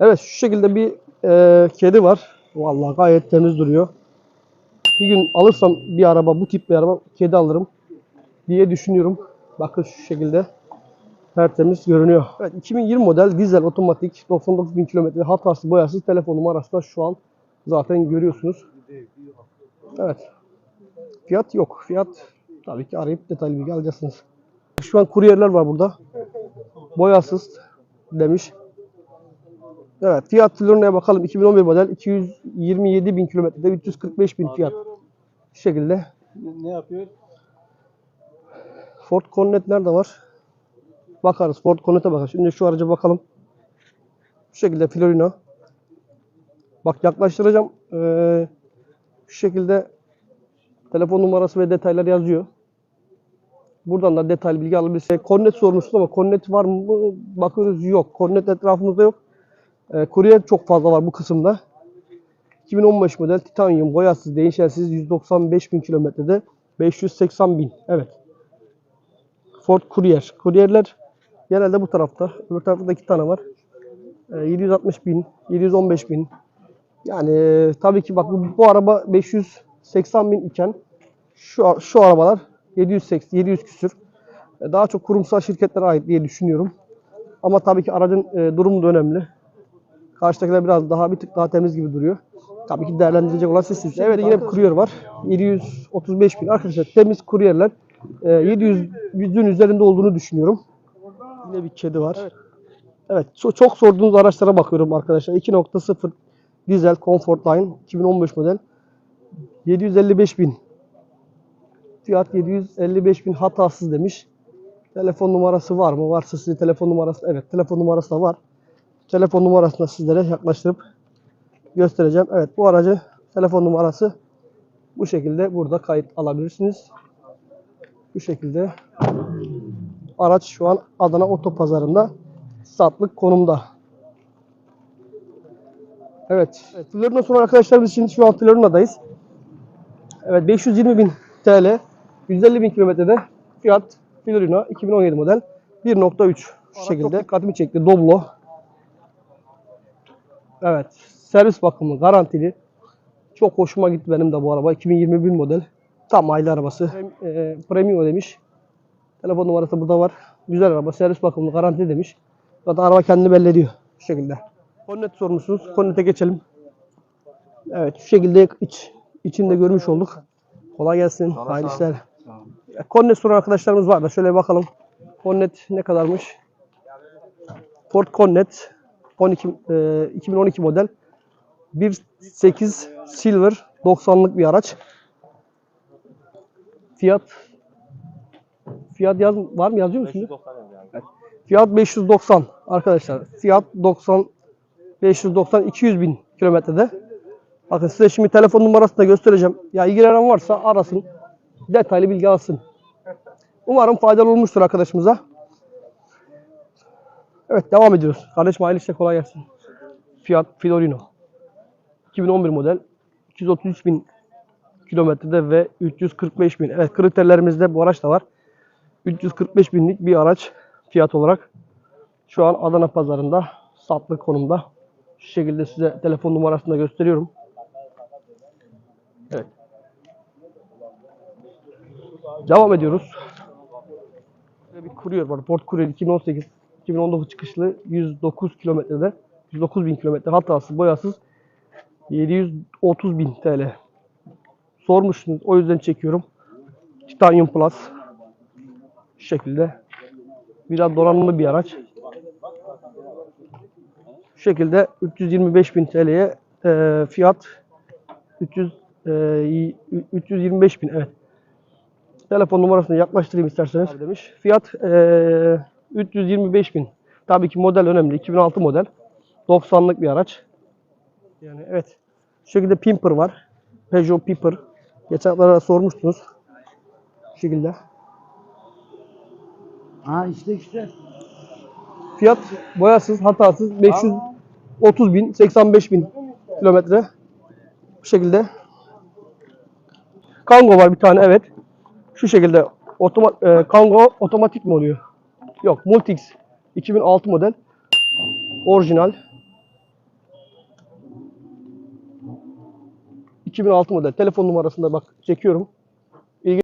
Evet şu şekilde bir e, kedi var. Vallahi gayet temiz duruyor. Bir gün alırsam bir araba, bu tip bir araba kedi alırım diye düşünüyorum. Bakın şu şekilde tertemiz görünüyor. Evet 2020 model dizel otomatik 99 bin kilometre hatasız boyasız telefon numarası da şu an zaten görüyorsunuz. Evet. Fiyat yok. Fiyat tabii ki arayıp detaylı bilgi alacaksınız. Şu an kuryerler var burada. Boyasız demiş. Evet fiyat florine bakalım. 2011 model 227 bin kilometrede 345 bin fiyat. Şu şekilde. Ne yapıyor? Ford Connect nerede var? Bakarız. Ford Connect'e bakarız. Şimdi şu araca bakalım. Şu şekilde Florina. Bak yaklaştıracağım. Ee, şu şekilde telefon numarası ve detaylar yazıyor. Buradan da detaylı bilgi alabilirsiniz. Kornet sormuşsunuz ama kornet var mı? Bakıyoruz yok. Kornet etrafımızda yok. Ee, kurye çok fazla var bu kısımda. 2015 model titanyum boyasız değişensiz 195 bin kilometrede 580 bin. Evet. Ford Courier. Courier'ler genelde bu tarafta. Öbür tarafta da iki tane var. Ee, 760 bin, 715 bin. Yani e, tabii ki bak bu, bu araba 580 bin iken şu, şu arabalar 780, 700 küsür. E, Daha çok kurumsal şirketlere ait diye düşünüyorum. Ama tabii ki aracın e, durumu da önemli. Karşıdakiler biraz daha bir tık daha temiz gibi duruyor. Tabii ki değerlendirecek olan sizsiniz. Evet yine bir kuryer var. 735 bin. Arkadaşlar temiz kuryerler. E, 700 yüzün üzerinde olduğunu düşünüyorum. Yine bir kedi var. Evet. ço- çok sorduğunuz araçlara bakıyorum arkadaşlar. 2.0 dizel Comfortline 2015 model. 755 bin. Fiyat 755 bin hatasız demiş. Telefon numarası var mı? Varsa size telefon numarası. Evet telefon numarası da var. Telefon numarasını sizlere yaklaştırıp göstereceğim. Evet bu aracı telefon numarası bu şekilde burada kayıt alabilirsiniz. Bu şekilde araç şu an Adana Otopazarı'nda satlık konumda. Evet. evet Florina sonra arkadaşlarımız için şu an Florina'dayız. Evet 520 bin TL 150 bin kilometrede fiyat Florina 2017 model 1.3 şu şekilde dikkatimi çekti Doblo. Evet servis bakımı garantili. Çok hoşuma gitti benim de bu araba 2021 model. Tam aile arabası. Prem- e, Premium demiş. Telefon numarası burada var. Güzel araba. Servis bakımı garanti demiş. Zaten araba kendini belli ediyor. Şu şekilde. Konnet sormuşsunuz. Konnete geçelim. Evet şu şekilde iç, içinde görmüş olduk. Kolay gelsin. Hayırlı işler. Konnet soran arkadaşlarımız var da şöyle bakalım. Konnet ne kadarmış? Ford Konnet 12, e, 2012 model 1.8 Silver 90'lık bir araç. Fiyat Fiyat yaz, var mı yazıyor mu şimdi? Evet. Fiyat 590 arkadaşlar. Fiyat 90 590 200 bin kilometrede. Bakın size şimdi telefon numarasını da göstereceğim. Ya ilgilenen varsa arasın. Detaylı bilgi alsın. Umarım faydalı olmuştur arkadaşımıza. Evet devam ediyoruz. Kardeşim hayırlı işler kolay gelsin. Fiat Fiorino. 2011 model. 233 bin kilometrede ve 345 bin. Evet kriterlerimizde bu araç da var. 345 binlik bir araç fiyat olarak şu an Adana pazarında satlık konumda. Şu şekilde size telefon numarasını da gösteriyorum. Evet. Devam ediyoruz. Bir Courier var. Ford Courier 2018 2019 çıkışlı 109 kilometrede 109 bin kilometre hatasız boyasız 730 bin TL. Sormuştunuz o yüzden çekiyorum. Titanium Plus şu şekilde biraz donanımlı bir araç. Şu şekilde 325 bin TL'ye e, fiyat 300 e, y- 325 bin evet. Telefon numarasını yaklaştırayım isterseniz demiş. Fiyat e, 325 bin. Tabii ki model önemli. 2006 model. 90'lık bir araç. Yani evet. Şu şekilde Pimper var. Peugeot Pimper. Geçen haftalarda sormuştunuz. Şu şekilde. Ha işte işte. Fiyat boyasız, hatasız 530 bin, 85 bin kilometre. Bu şekilde. Kango var bir tane evet. Şu şekilde otoma, e, Kango otomatik mi oluyor? Yok Multix 2006 model. Orijinal. 2006 model. Telefon numarasında bak çekiyorum.